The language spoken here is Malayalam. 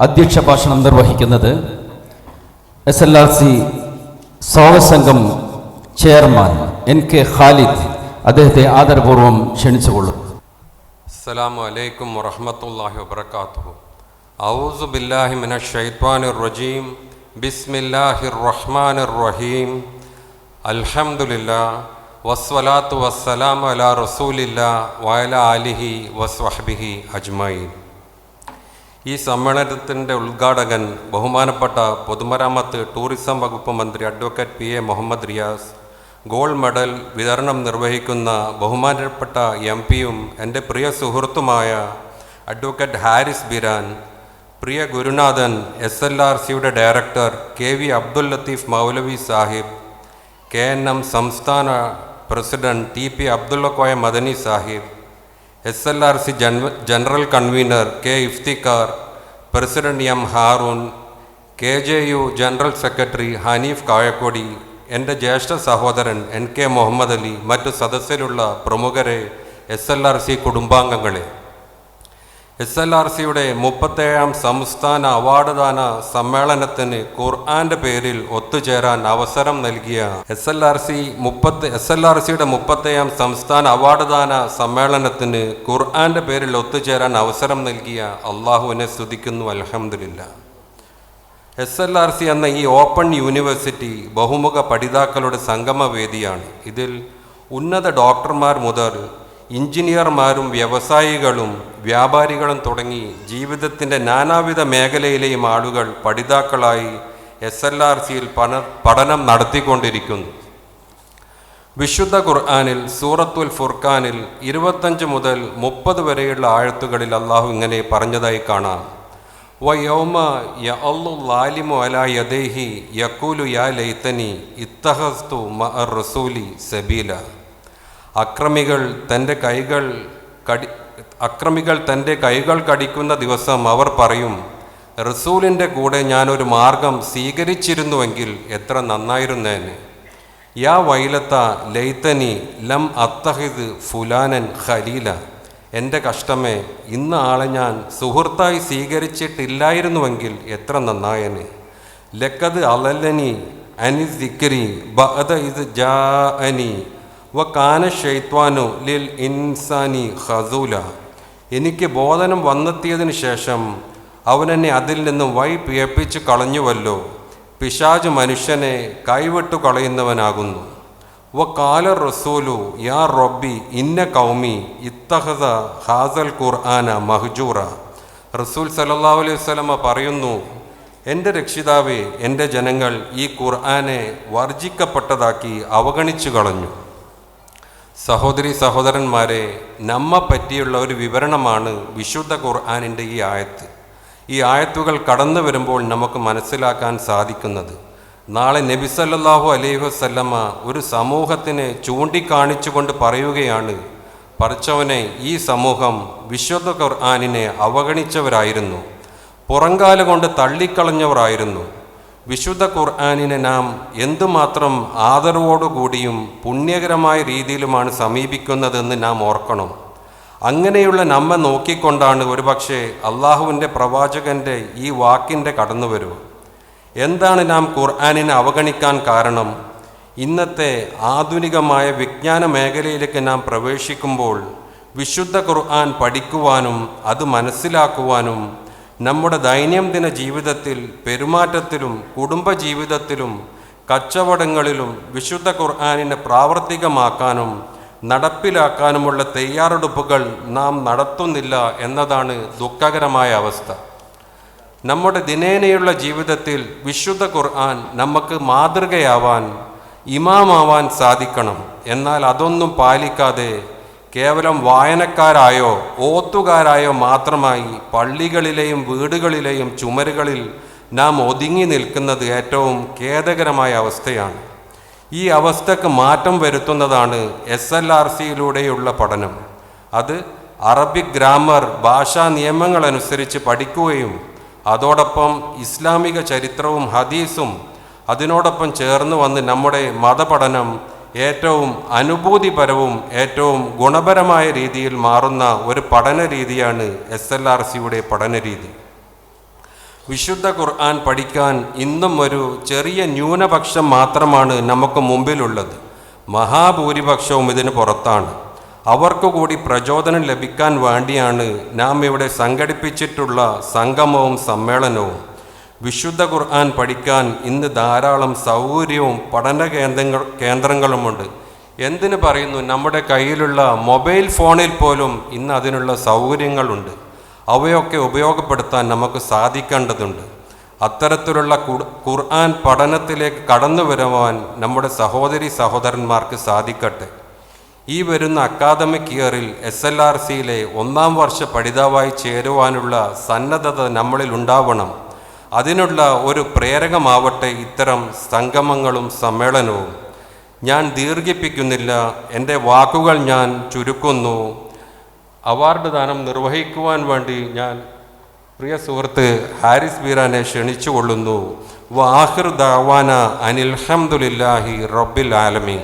അധ്യക്ഷ ഭാഷണം നിർവഹിക്കുന്നത് എസ് എൽ ആർ സി സ്വാഗതസംഘം ചെയർമാൻ എൻ കെ ഖാലിദ്. അദ്ദേഹത്തെ ആദരപൂർവം ക്ഷണിച്ചുകൊള്ളും. അസ്സലാമു അലൈക്കും വറഹമത്തല്ലാഹി വബർക്കാത്തു ഔസു ബില്ലാഹി മിന റജീം. ബിസ്മില്ലാഹിർ റഹ്മാനിർ റഹീം. അൽഹംദുലില്ലാ വസ്വലാത്തു വസ്സലാം അല റസൂലില്ല വയല അലിഹി വസ്വഹ്ബിഹി അജ്മൈൻ ഈ സമ്മേളനത്തിന്റെ ഉദ്ഘാടകൻ ബഹുമാനപ്പെട്ട പൊതുമരാമത്ത് ടൂറിസം വകുപ്പ് മന്ത്രി advocate P A Muhammad Riyas gold medal വിതരണം നിർവഹിക്കുന്ന ബഹുമാനപ്പെട്ട എം പിയും എന്റെ പ്രിയ സുഹൃത്തുമായ അഡ്വക്കേറ്റ് ഹാരിസ് ബിരാൻ പ്രിയ ഗുരുനാഥൻ എസ് എൽ ആർ സിയുടെ director K V Abdul Latheef Maulavi Sahib K N M സംസ്ഥാന president T P Abdullakoya Madani Sahib S L R C general convener K Iftikhar president M Haroon K J U general secretary Haneef Kayakkodi എന്റെ ജ്യേഷ്ഠ സഹോദരൻ എൻ കെ മുഹമ്മദ് അലി മറ്റു സദസ്സിലുള്ള പ്രമുഖരെ എസ് എൽ ആർ സി കുടുംബാംഗങ്ങളെ എസ് എൽ ആർ സിയുടെ മുപ്പത്തേഴാം സംസ്ഥാന അവാർഡ് ദാന സമ്മേളനത്തിന് ഖുർആന്റെ പേരിൽ ഒത്തുചേരാൻ അവസരം നൽകിയ എസ് എൽ ആർ സി മുപ്പത്തി എസ് എൽ ആർ സിയുടെ മുപ്പത്തേഴാം സംസ്ഥാന അവാർഡ് ദാന സമ്മേളനത്തിന് ഖുർആന്റെ പേരിൽ ഒത്തുചേരാൻ അവസരം നൽകിയ അള്ളാഹുവിനെ സ്തുതിക്കുന്നു അലഹമില്ല എസ് എൽ ആർ സി എന്ന ഈ ഓപ്പൺ യൂണിവേഴ്സിറ്റി ബഹുമുഖ പഠിതാക്കളുടെ സംഗമവേദിയാണ്. ഇതിൽ ഉന്നത ഡോക്ടർമാർ മുതൽ എഞ്ചിനീയർമാരും വ്യവസായികളും വ്യാപാരികളും തുടങ്ങി ജീവിതത്തിന്റെ നാനാവിധ മേഖലയിലെയും ആളുകൾ പഠിതാക്കളായി എസ് എൽ ആർ സിയിൽ പഠനം നടത്തിക്കൊണ്ടിരിക്കുന്നു. വിശുദ്ധ ഖുർആാനിൽ സൂറത്തുൽ ഫുർഖാനിൽ ഇരുപത്തഞ്ച് മുതൽ മുപ്പത് വരെയുള്ള ആഴത്തുകളിൽ അള്ളാഹു ഇങ്ങനെ പറഞ്ഞതായി കാണാം. വയോമ യഅല്ലു ലാലിമു അലാ യദേഹി യക്കൂലു യാ ലൈത്തനി ഇത്തഹസ്തു മ റസൂലി സബീല. അക്രമികൾ തന്റെ കൈകൾ കടി അക്രമികൾ തന്റെ കൈകൾ കടിക്കുന്ന ദിവസം അവർ പറയും റസൂലിന്റെ കൂടെ ഞാനൊരു മാർഗം സ്വീകരിച്ചിരുന്നുവെങ്കിൽ എത്ര നന്നായിരുന്നേന്. യാ വൈലത്ത ലൈത്തനി ലം അത്തഹിദ് ഫുലാനൻ ഖലീല. എന്റെ കഷ്ടമേ ഇന്ന് ആളെ ഞാൻ സുഹൃത്തായി സ്വീകരിച്ചിട്ടില്ലായിരുന്നുവെങ്കിൽ എത്ര നന്നായനെ. ലക്കത് അലല്ലനി അനി ദിക്രി ബഅദ ഇത് ജാ അനി വ ഷെയ്ത്വാനു ലിൽ ഇൻസാനി ഖസൂല. എനിക്ക് ബോധനം വന്നെത്തിയതിനു ശേഷം അവനെന്നെ അതിൽ നിന്നും വൈ പിയപ്പിച്ച് കളഞ്ഞുവല്ലോ. പിശാജ് മനുഷ്യനെ കൈവിട്ടു കളയുന്നവനാകുന്നു. വ കാല റസൂലു യാ റബ്ബി ഇന്ന കൗമി ഇത്തഹദ ഹാസൽ ഖുർആന മഹ്ജൂറ. റസൂൽ സല്ലല്ലാഹു അലൈഹി വസ്ലമ പറയുന്നു എന്റെ രക്ഷിതാവേ എന്റെ ജനങ്ങൾ ഈ ഖുർആനെ വർജിക്കപ്പെട്ടതാക്കി അവഗണിച്ചു കളഞ്ഞു. സഹോദരി സഹോദരന്മാരെ നമ്മെ പറ്റിയുള്ള ഒരു വിവരണമാണ് വിശുദ്ധ ഖുർആാനിന്റെ ഈ ആയത്ത്. ഈ ആയത്തുകൾ കടന്നു വരുമ്പോൾ നമുക്ക് മനസ്സിലാക്കാൻ സാധിക്കുന്നത് നാളെ നബി സല്ലല്ലാഹു അലൈഹി വസല്ലമ ഒരു സമൂഹത്തിനെ ചൂണ്ടിക്കാണിച്ചുകൊണ്ട് പറയുകയാണ് പറച്ചവനെ ഈ സമൂഹം വിശുദ്ധ ഖുർആാനിനെ അവഗണിച്ചവരായിരുന്നു. പുറങ്കാല കൊണ്ട് തള്ളിക്കളഞ്ഞവരായിരുന്നു. വിശുദ്ധ ഖുർആാനിനെ നാം എന്തുമാത്രം ആദരവോടുകൂടിയും പുണ്യകരമായ രീതിയിലുമാണ് സമീപിക്കുന്നതെന്ന് നാം ഓർക്കണം. അങ്ങനെയുള്ള നമ്മെ നോക്കിക്കൊണ്ടാണ് ഒരുപക്ഷെ അള്ളാഹുവിന്റെ പ്രവാചകന്റെ ഈ വാക്കിന്റെ കടന്നുവരവ് എന്താണ് നാം ഖുർആാനിനെ അവഗണിക്കാൻ കാരണം? ഇന്നത്തെ ആധുനികമായ വിജ്ഞാന മേഖലയിലേക്ക് നാം പ്രവേശിക്കുമ്പോൾ വിശുദ്ധ ഖുർആൻ പഠിക്കുവാനും അത് മനസ്സിലാക്കുവാനും നമ്മുടെ ദൈനംദിന ജീവിതത്തിൽ പെരുമാറ്റത്തിലും കുടുംബജീവിതത്തിലും കച്ചവടങ്ങളിലും വിശുദ്ധ ഖുർആാനിനെ പ്രാവർത്തികമാക്കാനും നടപ്പിലാക്കാനുമുള്ള തയ്യാറെടുപ്പുകൾ നാം നടത്തുന്നില്ല എന്നതാണ് ദുഃഖകരമായ അവസ്ഥ. നമ്മുടെ ദിനേനയുള്ള ജീവിതത്തിൽ വിശുദ്ധ ഖുർആൻ നമുക്ക് മാതൃകയാവാൻ ഇമാമാവാൻ സാധിക്കണം. എന്നാൽ അതൊന്നും പാലിക്കാതെ കേവലം വായനക്കാരായോ ഓത്തുകാരായോ മാത്രമായി പള്ളികളിലെയും വീടുകളിലെയും ചുമരുകളിൽ നാം ഒതുങ്ങി നിൽക്കുന്നത് ഏറ്റവും ഖേദകരമായ അവസ്ഥയാണ്. ഈ അവസ്ഥക്ക് മാറ്റം വരുത്തുന്നതാണ് എസ് എൽ ആർ സിയിലൂടെയുള്ള പഠനം. അത് അറബിക് ഗ്രാമർ ഭാഷാ നിയമങ്ങൾ അനുസരിച്ച് പഠിക്കുകയും അതോടൊപ്പം ഇസ്ലാമിക ചരിത്രവും ഹദീസും അതിനോടൊപ്പം ചേർന്ന് വന്ന് നമ്മുടെ മതപഠനം ഏറ്റവും അനുഭൂതിപരവും ഏറ്റവും ഗുണപരമായ രീതിയിൽ മാറുന്ന ഒരു പഠന രീതിയാണ് എസ് എൽ ആർ സിയുടെ പഠന രീതി. വിശുദ്ധ ഖുർആൻ പഠിക്കാൻ ഇന്നും ഒരു ചെറിയ ന്യൂനപക്ഷം മാത്രമാണ് നമുക്ക് മുമ്പിലുള്ളത്. മഹാഭൂരിപക്ഷവും ഇതിന് പുറത്താണ്. അവർക്ക് കൂടി പ്രചോദനം ലഭിക്കാൻ വേണ്ടിയാണ് നാം ഇവിടെ സംഘടിപ്പിച്ചിട്ടുള്ള സംഗമവും സമ്മേളനവും. വിശുദ്ധ ഖുർആൻ പഠിക്കാൻ ഇന്ന് ധാരാളം സൗകര്യവും പഠന കേന്ദ്രങ്ങൾ കേന്ദ്രങ്ങളുമുണ്ട്. എന്തിന് പറയുന്നു? നമ്മുടെ കയ്യിലുള്ള മൊബൈൽ ഫോണിൽ പോലും ഇന്ന് അതിനുള്ള സൗകര്യങ്ങളുണ്ട്. അവയൊക്കെ ഉപയോഗപ്പെടുത്താൻ നമുക്ക് സാധിക്കേണ്ടതുണ്ട്. അത്തരത്തിലുള്ള ഖുർ- ഖുർആൻ പഠനത്തിലേക്ക് കടന്നു വരുവാൻ നമ്മുടെ സഹോദരി സഹോദരന്മാർക്ക് സാധിക്കട്ടെ. ഈ വരുന്ന അക്കാദമിക് ഇയറിൽ എസ് എൽ ആർ സിയിലെ ഒന്നാം വർഷ പഠിതാവായി ചേരുവാനുള്ള സന്നദ്ധത നമ്മളിൽ ഉണ്ടാവണം. അതിനുള്ള ഒരു പ്രേരകമാവട്ടെ ഇത്തരം സംഗമങ്ങളും സമ്മേളനവും. ഞാൻ ദീർഘിപ്പിക്കുന്നില്ല. എന്റെ വാക്കുകൾ ഞാൻ ചുരുക്കുന്നു. അവാർഡ് ദാനം നിർവഹിക്കുവാൻ വേണ്ടി ഞാൻ പ്രിയ സുഹൃത്ത് ഹാരിസ് ബീറാനെ ക്ഷണിച്ചുകൊള്ളുന്നു. വാഹിർ ദാവാന അനിൽഹമുല്ലാഹി റബ്ബിൽ ആലമീൻ.